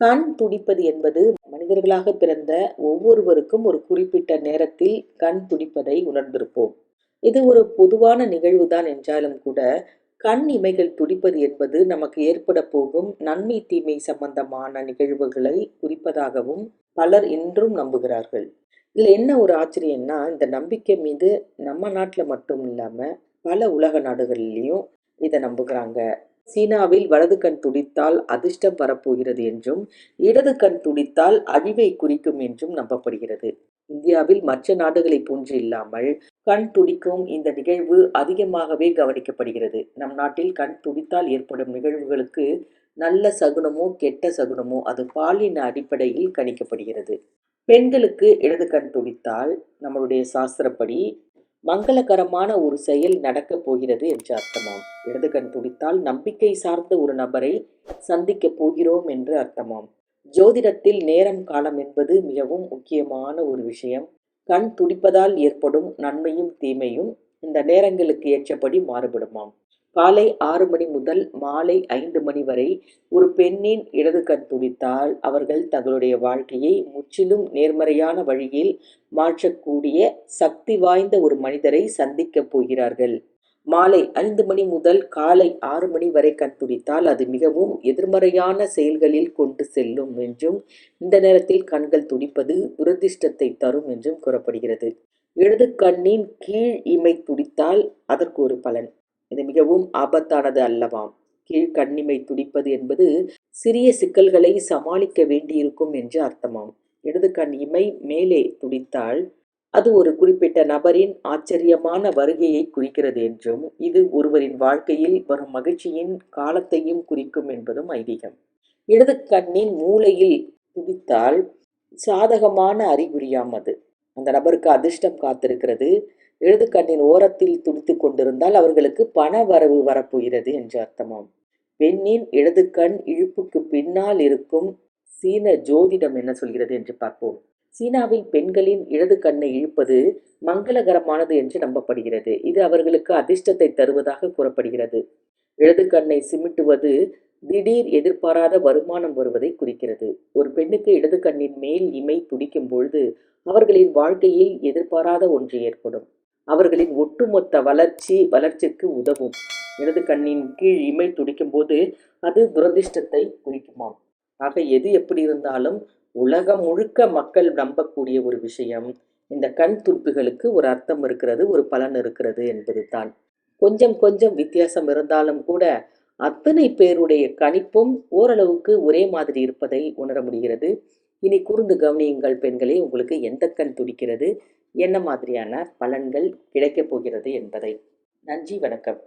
கண் துடிப்பது என்பது மனிதர்களாக பிறந்த ஒவ்வொருவருக்கும் ஒரு குறிப்பிட்ட நேரத்தில் கண் துடிப்பதை உணர்ந்திருப்போம். இது ஒரு பொதுவான நிகழ்வுதான் என்றாலும் கூட கண் இமைகள் துடிப்பது என்பது நமக்கு ஏற்பட போகும் நன்மை தீமை சம்பந்தமான நிகழ்வுகளை குறிப்பதாகவும் பலர் இன்றும் நம்புகிறார்கள். இதில் என்ன ஒரு ஆச்சரியம்னா இந்த நம்பிக்கை மீது நம்ம நாட்டில் மட்டும் இல்லாமல் பல உலக நாடுகள்லேயும் இதை நம்புகிறாங்க. சீனாவில் வலது கண் துடித்தால் அதிர்ஷ்டம் வரப்போகிறது என்றும் இடது கண் துடித்தால் அழிவை குறிக்கும் என்றும் நம்பப்படுகிறது. இந்தியாவில் மற்ற நாடுகளைப் போன்று இல்லாமல் கண் துடிக்கும் இந்த நிகழ்வு அதிகமாகவே கவனிக்கப்படுகிறது. நம் நாட்டில் கண் துடித்தால் ஏற்படும் நிகழ்வுகளுக்கு நல்ல சகுனமோ கெட்ட சகுனமோ அது பாலின அடிப்படையில் கணிக்கப்படுகிறது. பெண்களுக்கு இடது கண் துடித்தால் நம்மளுடைய சாஸ்திரப்படி மங்களகரமான ஒரு செயல் நடக்கப் போகிறது என்று அர்த்தமாம். இடது கண் துடித்தால் நம்பிக்கை சார்ந்த ஒரு நபரை சந்திக்கப் போகிறோம் என்று அர்த்தமாம். ஜோதிடத்தில் நேரம் காலம் என்பது மிகவும் முக்கியமான ஒரு விஷயம். கண் துடிப்பதால் ஏற்படும் நன்மையும் தீமையும் இந்த நேரங்களுக்கு ஏற்றபடி மாறுபடுமாம். காலை ஆறு மணி முதல் மாலை ஐந்து மணி வரை ஒரு பெண்ணின் இடது கண் துடித்தால் அவர்கள் தங்களுடைய வாழ்க்கையை முற்றிலும் நேர்மறையான வழியில் மாற்றக்கூடிய சக்தி வாய்ந்த ஒரு மனிதரை சந்திக்கப் போகிறார்கள். மாலை ஐந்து மணி முதல் காலை ஆறு மணி வரை கண் துடித்தால் அது மிகவும் எதிர்மறையான செயல்களில் கொண்டு செல்லும் என்றும் இந்த நேரத்தில் கண்கள் துடிப்பது துரதிர்ஷ்டத்தை தரும் என்றும் கூறப்படுகிறது. இடது கண்ணின் கீழ் இமை துடித்தால் அதற்கு ஒரு பலன். இது மிகவும் ஆபத்தானது அல்லவாம் கீழ் கண்ணிமை துடிப்பது என்பது சிறிய சிக்கல்களை சமாளிக்க வேண்டியிருக்கும் என்று அர்த்தமாம். இடது கண் இமை மேலே துடித்தால் அது ஒரு குறிப்பிட்ட நபரின் ஆச்சரியமான வருகையை குறிக்கிறது என்றும் இது ஒருவரின் வாழ்க்கையில் வரும் மகிழ்ச்சியின் காலத்தையும் குறிக்கும் என்பதும் ஐதீகம். இடது கண்ணின் மூளையில் துடித்தால் சாதகமான அறிகுறியாம் அது. அந்த நபருக்கு அதிர்ஷ்டம் காத்திருக்கிறது. எழுதுக்கண்ணின் கண்ணின் ஓரத்தில் துடித்து கொண்டிருந்தால் அவர்களுக்கு பண வரவு வரப்போகிறது என்று அர்த்தமாம். பெண்ணின் இடதுக்கண் இழுப்புக்கு பின்னால் இருக்கும் சீன ஜோதிடம் என்ன சொல்கிறது என்று பார்ப்போம். சீனாவில் பெண்களின் இடது கண்ணை இழுப்பது மங்களகரமானது என்று நம்பப்படுகிறது. இது அவர்களுக்கு அதிர்ஷ்டத்தை தருவதாக கூறப்படுகிறது. இடது கண்ணை சிமிட்டுவது திடீர் எதிர்பாராத வருமானம் வருவதை குறிக்கிறது. ஒரு பெண்ணுக்கு இடது கண்ணின் மேல் இமை துடிக்கும் பொழுது அவர்களின் வாழ்க்கையில் எதிர்பாராத ஒன்று ஏற்படும். அவர்களின் ஒட்டுமொத்த வளர்ச்சி வளர்ச்சிக்கு உதவும். இடது கண்ணின் கீழ் இமை துடிக்கும் போது அது துரதிர்ஷ்டத்தை குறிக்குமாம். ஆக எது எப்படி இருந்தாலும் உலகம் முழுக்க மக்கள் நம்பக்கூடிய ஒரு விஷயம். இந்த கண் துருப்புகளுக்கு ஒரு அர்த்தம் இருக்கிறது ஒரு பலன் இருக்கிறது என்பது தான் கொஞ்சம் கொஞ்சம் வித்தியாசம் இருந்தாலும் கூட அத்தனை பேருடைய கணிப்பும் ஓரளவுக்கு ஒரே மாதிரி இருப்பதை உணர முடிகிறது. இனி கூர்ந்து கவனியுங்கள் பெண்களே உங்களுக்கு எந்த கண் துடிக்கிறது? என்ன மாதிரியான பலன்கள் கிடைக்கப் போகிறது என்பதை. நன்றி வணக்கம்.